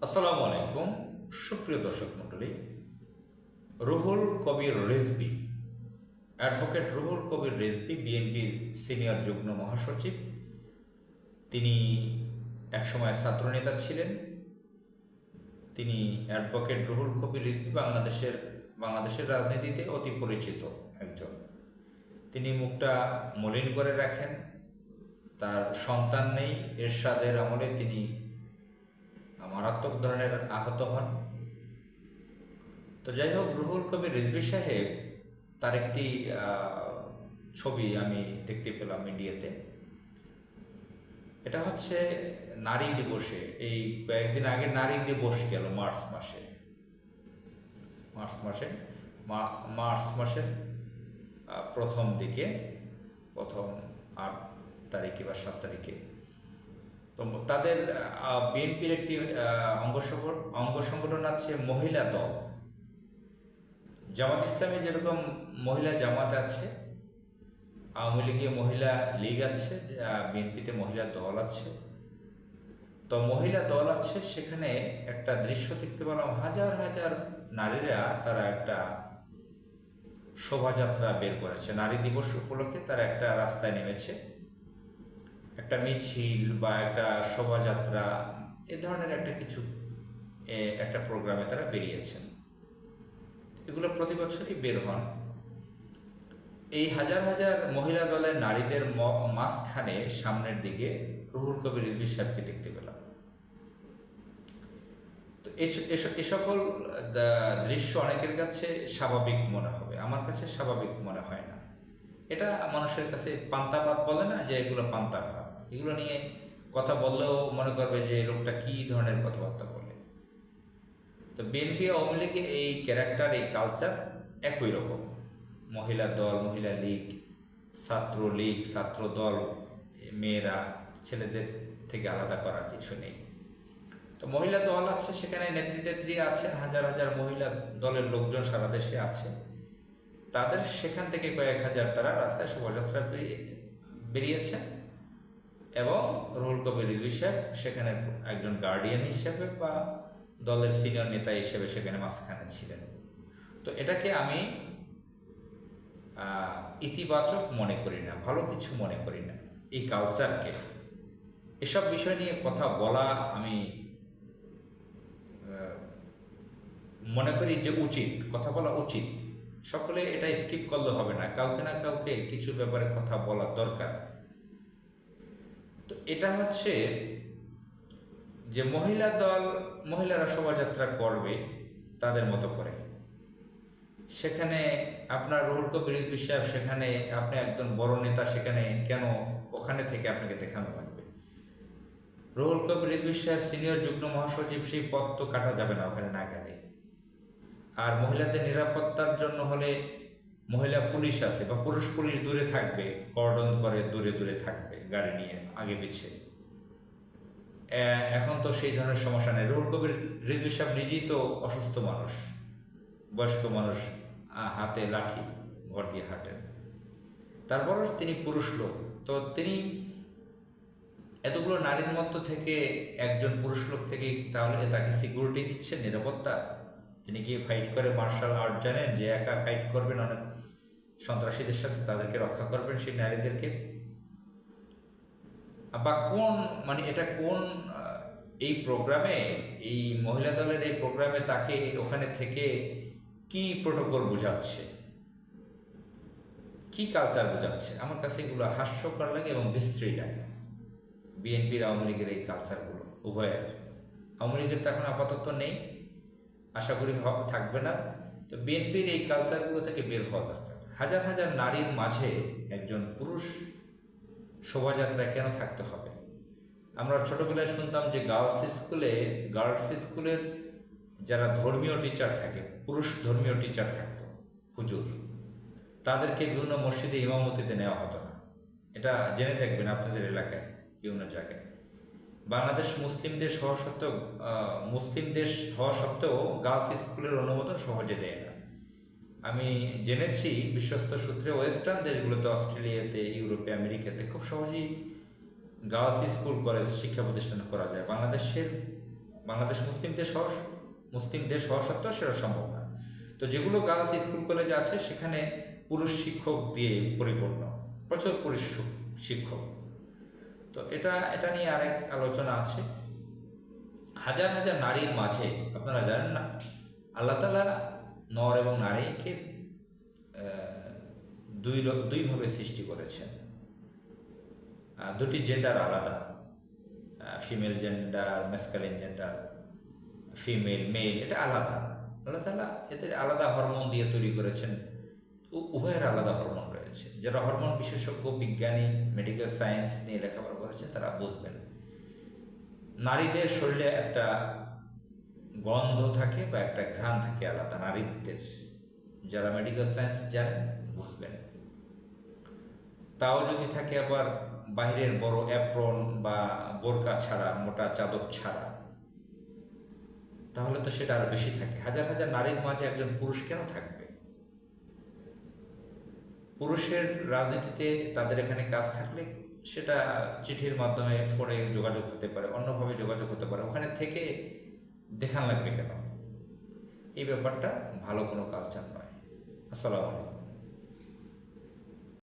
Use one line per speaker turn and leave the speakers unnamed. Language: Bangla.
আসসালামু আলাইকুম, সুপ্রিয় দর্শক মণ্ডলী। রুহুল কবির রেজবি অ্যাডভোকেট রুহুল কবির রেজবি বিএনপির সিনিয়র যুগ্ম মহাসচিব। তিনি একসময় ছাত্রনেতা ছিলেন। তিনি অ্যাডভোকেট রুহুল কবির রিজভি, বাংলাদেশের বাংলাদেশের রাজনীতিতে অতি পরিচিত একজন। তিনি মুখটা মলিন করে রাখেন। তার সন্তান নেই, এরশাদের আমলে তিনি মারাত্মক ধরনের আহত হন। তো যাই হোক, রুহুল কবির রিজবি সাহেব তার একটি ছবি আমি দেখতে পেলাম মিডিয়াতে। এটা হচ্ছে নারী দিবসে, এই কয়েকদিন আগে নারী দিবস গেল মার্চ মাসে। মার্চ মাসে মার্চ মাসের প্রথম দিকে, প্রথম আট তারিখে বা সাত তারিখে। তো তাদের বিএনপির একটি অঙ্গ অঙ্গ সংগঠন আছে মহিলা দল। জামাত ইসলামে যেরকম মহিলা জামাত আছে, আওয়ামী লীগে মহিলা লীগ আছে বিএনপিতে মহিলা দল আছে, তো মহিলা দল আছে সেখানে একটা দৃশ্য দেখতে পেলাম, হাজার হাজার নারীরা তারা একটা শোভাযাত্রা বের করেছে। নারী দিবস উপলক্ষে তারা একটা রাস্তায় নেমেছে। একটা মিছিল বা একটা শোভাযাত্রা, এ ধরনের একটা কিছু একটা প্রোগ্রামে তারা বেরিয়েছেন। এগুলো প্রতি বছরই বের হন। এই হাজার হাজার মহিলা দলের নারীদের মাঝখানে সামনের দিকে রুহুল কবির রিজভি সাহেবকে দেখতে পেলাম। তো এ সকল দৃশ্য অনেকের কাছে স্বাভাবিক মনে হবে। আমার কাছে স্বাভাবিক মনে হয় না। এটা মানুষের কাছে পান্তাভাত বলে না যে এগুলো পান্তাভাত এগুলো নিয়ে কথা বললেও মনে করবে যে লোকটা কী ধরনের কথাবার্তা বলে। তো বিএনপি আওয়ামী এই ক্যারেক্টার এই কালচার একই রকম। মহিলা দল, মহিলা লীগ, ছাত্র লীগ, ছাত্র দল মেয়েরা, ছেলেদের থেকে আলাদা করার কিছু নেই। তো মহিলা দল আছে, সেখানে নেত্রী টেত্রী আছেন, হাজার হাজার মহিলা দলের লোকজন সারা দেশে আছে। তাদের সেখান থেকে কয়েক হাজার তারা রাস্তায় শোভাযাত্রা বেরিয়ে- বেরিয়েছেন এবং রুহুল কবির রিজভি সাহেব সেখানে একজন গার্ডিয়ান হিসেবে বা দলের সিনিয়র নেতা হিসেবে সেখানে মাঝখানে ছিলেন। তো এটাকে আমি ইতিবাচক মনে করি না, ভালো কিছু মনে করি না। এই কালচারকে এসব বিষয় নিয়ে কথা বলা আমি মনে করি যে উচিত, কথা বলা উচিত। সকলে এটা স্কিপ করলে হবে না। কাউকে না কাউকে কিছু ব্যাপারে কথা বলা দরকার। এটা হচ্ছে যে মহিলা দল, মহিলারা শোভাযাত্রা করবে তাদের মতো করে। সেখানে আপনার রুহুল কবির সাহেব, সেখানে আপনি একজন বড় নেতা, সেখানে কেন, ওখানে থেকে আপনাকে দেখানো লাগবে? রুহুল কবির সাহেব, সিনিয়র যুগ্ম মহাসচিব, সেই পদ তো কাটা যাবে না ওখানে না গেলে। আর মহিলাদের নিরাপত্তার জন্য হলে মহিলা পুলিশ আছে বা পুরুষ পুলিশ দূরে থাকবে কর্ডন করে দূরে দূরে থাকবে, গাড়ি নিয়ে আগে পিছিয়ে এখন তো সেই ধরনের সমস্যা নেই। রুহুল কবির, রিজভী সাহেব নিজেই তো অসুস্থ মানুষ, বয়স্ক মানুষ হাতে লাঠি ভর দিয়ে হাঁটেন। তারপরও তিনি পুরুষ লোক। তো তিনি এতগুলো নারীর মধ্য থেকে একজন পুরুষ লোক থেকে তাহলে তাকে সিকিউরিটি দিচ্ছেন, নিরাপত্তা? তিনি গিয়ে ফাইট করে মার্শাল আর্ট জানেন যে একা ফাইট করবেন অনেক সন্ত্রাসীদের সাথে, তাদেরকে রক্ষা করবেন সেই নারীদেরকে? বা কোন মানে এটা কোন এই প্রোগ্রামে এই মহিলা দলের এই প্রোগ্রামে তাকে ওখানে থেকে কি প্রোটোকল বোঝাচ্ছে? কি কালচার বোঝাচ্ছে? আমার কাছে এগুলো হাস্যকর লাগে এবং বিশ্রী লাগে। বিএনপির আওয়ামী লীগের এই কালচারগুলো উভয়ের। আওয়ামী লীগের তো এখন আপাতত নেই। আশা করি থাকবে না। তো বিএনপির এই কালচারগুলো থেকে বের হওয়া দরকার। হাজার হাজার নারীর মাঝে একজন পুরুষ শোভাযাত্রায় কেন থাকতে হবে? আমরা ছোটোবেলায় শুনতাম যে গার্লস স্কুলে গার্লস স্কুলের যারা ধর্মীয় টিচার থাকে, পুরুষ ধর্মীয় টিচার থাকতো, হুজুর, তাদেরকে বিভিন্ন মসজিদে ইমামতিতে নেওয়া হতো না। এটা জেনে দেখবেন আপনাদের এলাকায়, বিভিন্ন জায়গায়। বাংলাদেশ মুসলিম দেশ হওয়া সত্ত্বেও মুসলিম দেশ হওয়া সত্ত্বেও গার্লস স্কুলের অনুমোদন সহজে দেয় না। আমি জেনেছি বিশ্বস্ত সূত্রে ওয়েস্টার্ন দেশগুলোতে, অস্ট্রেলিয়াতে, ইউরোপে, আমেরিকাতে খুব সহজেই গার্লস স্কুল, কলেজ, শিক্ষা প্রতিষ্ঠান করা যায়। বাংলাদেশের, বাংলাদেশ মুসলিম দেশ হওয়া মুসলিম দেশ হওয়া সত্ত্বেও সেটা সম্ভব না। তো যেগুলো গার্লস স্কুল, কলেজ আছে, সেখানে পুরুষ শিক্ষক দিয়ে পরিপূর্ণ, প্রচুর পুরুষ শিক্ষক। তো এটা এটা নিয়ে আরেক আলোচনা আছে। হাজার হাজার নারীর মাঝে, আপনারা জানেন না, আল্লাহ তালা নর এবং নারীকে দুই দুইভাবে সৃষ্টি করেছেন। দুটি জেন্ডার আলাদা। Female gender masculine gender female male এটা আলাদা। আল্লাহ তালা এদের আলাদা হরমোন দিয়ে তৈরি করেছেন। উভয়ের আলাদা হরমোন রয়েছে যারা হরমোন বিশেষজ্ঞ, বিজ্ঞানী মেডিকেল সায়েন্স নিয়ে লেখাপড়া করেছেন তারা বুঝবেন। নারীদের শরীরে একটা গন্ধ থাকে বা একটা ঘ্রাণ থাকে আলাদা, নারীদের। যারা মেডিকেল সায়েন্স জানেন, বুঝবেন। তাও যদি থাকে আবার বাইরের বড় অ্যাপ্রন বা বোরকা ছাড়া, মোটা চাদর ছাড়া, তাহলে তো সেটা আরও বেশি থাকে। হাজার হাজার নারীর মাঝে একজন পুরুষ কেন থাকবে? পুরুষের রাজনীতিতে তাদের এখানে কাজ থাকলে সেটা চিঠির মাধ্যমে ফোনে যোগাযোগ হতে পারে, অন্যভাবে যোগাযোগ হতে পারে। ওখানে থেকে দেখান লাগবে কেন? এই ব্যাপারটা ভালো কোনো কালচার নয়। আসসালামু আলাইকুম।